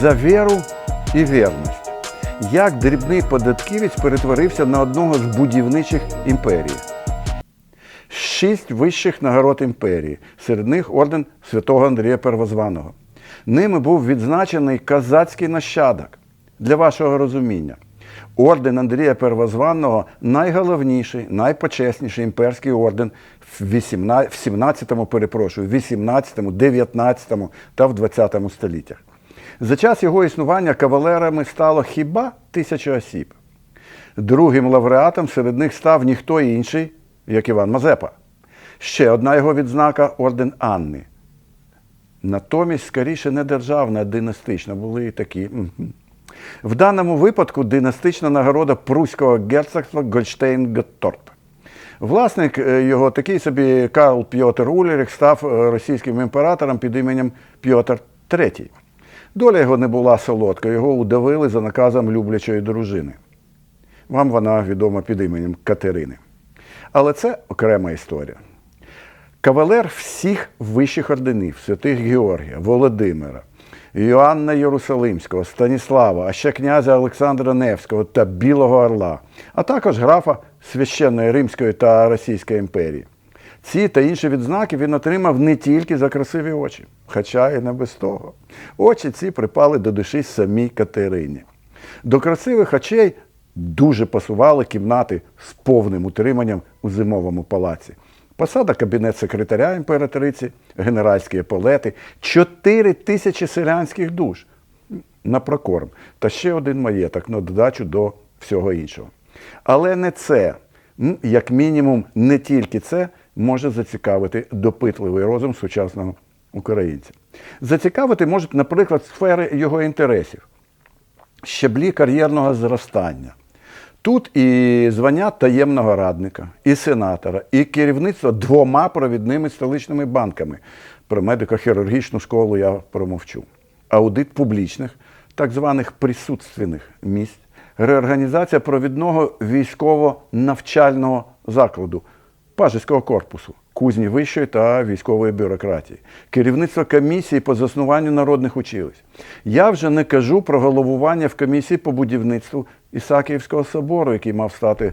за віру і вірність. Як дрібний податківець перетворився на одного з будівничих імперії. Шість вищих нагород імперії, серед них орден святого Андрія Первозваного. Ними був відзначений казацький нащадок. Для вашого розуміння. Орден Андрія Первозваного найголовніший, найпочесніший імперський орден в 18, в 17-му, перепрошую, 18-му, 19-му та в 20-му століттях. За час його існування кавалерами стало хіба тисяча осіб. Другим лауреатом серед них став ніхто інший, як Іван Мазепа. Ще одна його відзнака орден Анни. Натомість, скоріше, не державна, а династична. Були і такі. В даному випадку династична нагорода Пруського герцогства Гольштейн-Готторп. Власник е, його такий собі Карл Пьотер Улеріх став е, російським імператором під іменем Пьотр III. Доля його не була солодка, його удавили за наказом люблячої дружини. Вам вона відома під іменем Катерини. Але це окрема історія. Кавалер всіх вищих орденів святих Георгія, Володимира, Йоанна Єрусалимського, Станіслава, а ще князя Олександра Невського та Білого Орла, а також графа священної Римської та Російської імперії. Ці та інші відзнаки він отримав не тільки за красиві очі, хоча і не без того. Очі ці припали до душі самій Катерині. До красивих очей дуже пасували кімнати з повним утриманням у зимовому палаці. Посада кабінет секретаря імператриці, генеральські еполети, 4 тисячі селянських душ на прокорм та ще один маєток на додачу до всього іншого. Але не це, як мінімум, не тільки це може зацікавити допитливий розум сучасного українця. Зацікавити можуть, наприклад, сфери його інтересів, щаблі кар'єрного зростання. Тут і звання таємного радника, і сенатора, і керівництво двома провідними столичними банками. Про медико-хірургічну школу я промовчу. Аудит публічних, так званих присутственних місць, реорганізація провідного військово-навчального закладу Пажеського корпусу, кузні вищої та військової бюрократії, керівництво комісії по заснуванню народних училищ. Я вже не кажу про головування в комісії по будівництву Ісакіївського собору, який мав стати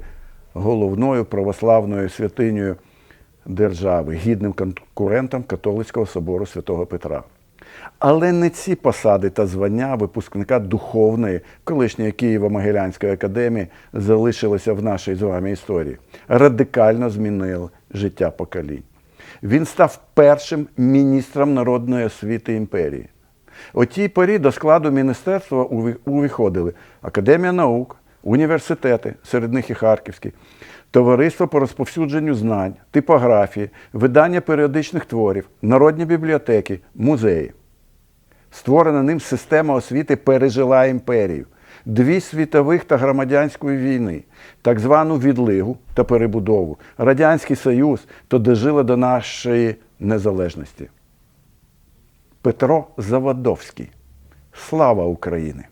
головною православною святинею держави, гідним конкурентом католицького собору святого Петра. Але не ці посади та звання випускника духовної, колишньої Києво-Могилянської академії залишилися в нашій з вами історії. Радикально змінили життя поколінь. Він став першим міністром народної освіти імперії. У тій порі до складу міністерства увіходили Академія наук, університети, серед них і Харківський, Товариство по розповсюдженню знань, типографії, видання періодичних творів, народні бібліотеки, музеї. Створена ним система освіти пережила імперію, дві світових та громадянської війни, так звану відлигу та перебудову, Радянський Союз то дожила до нашої незалежності. Петро Заводовський. Слава Україні!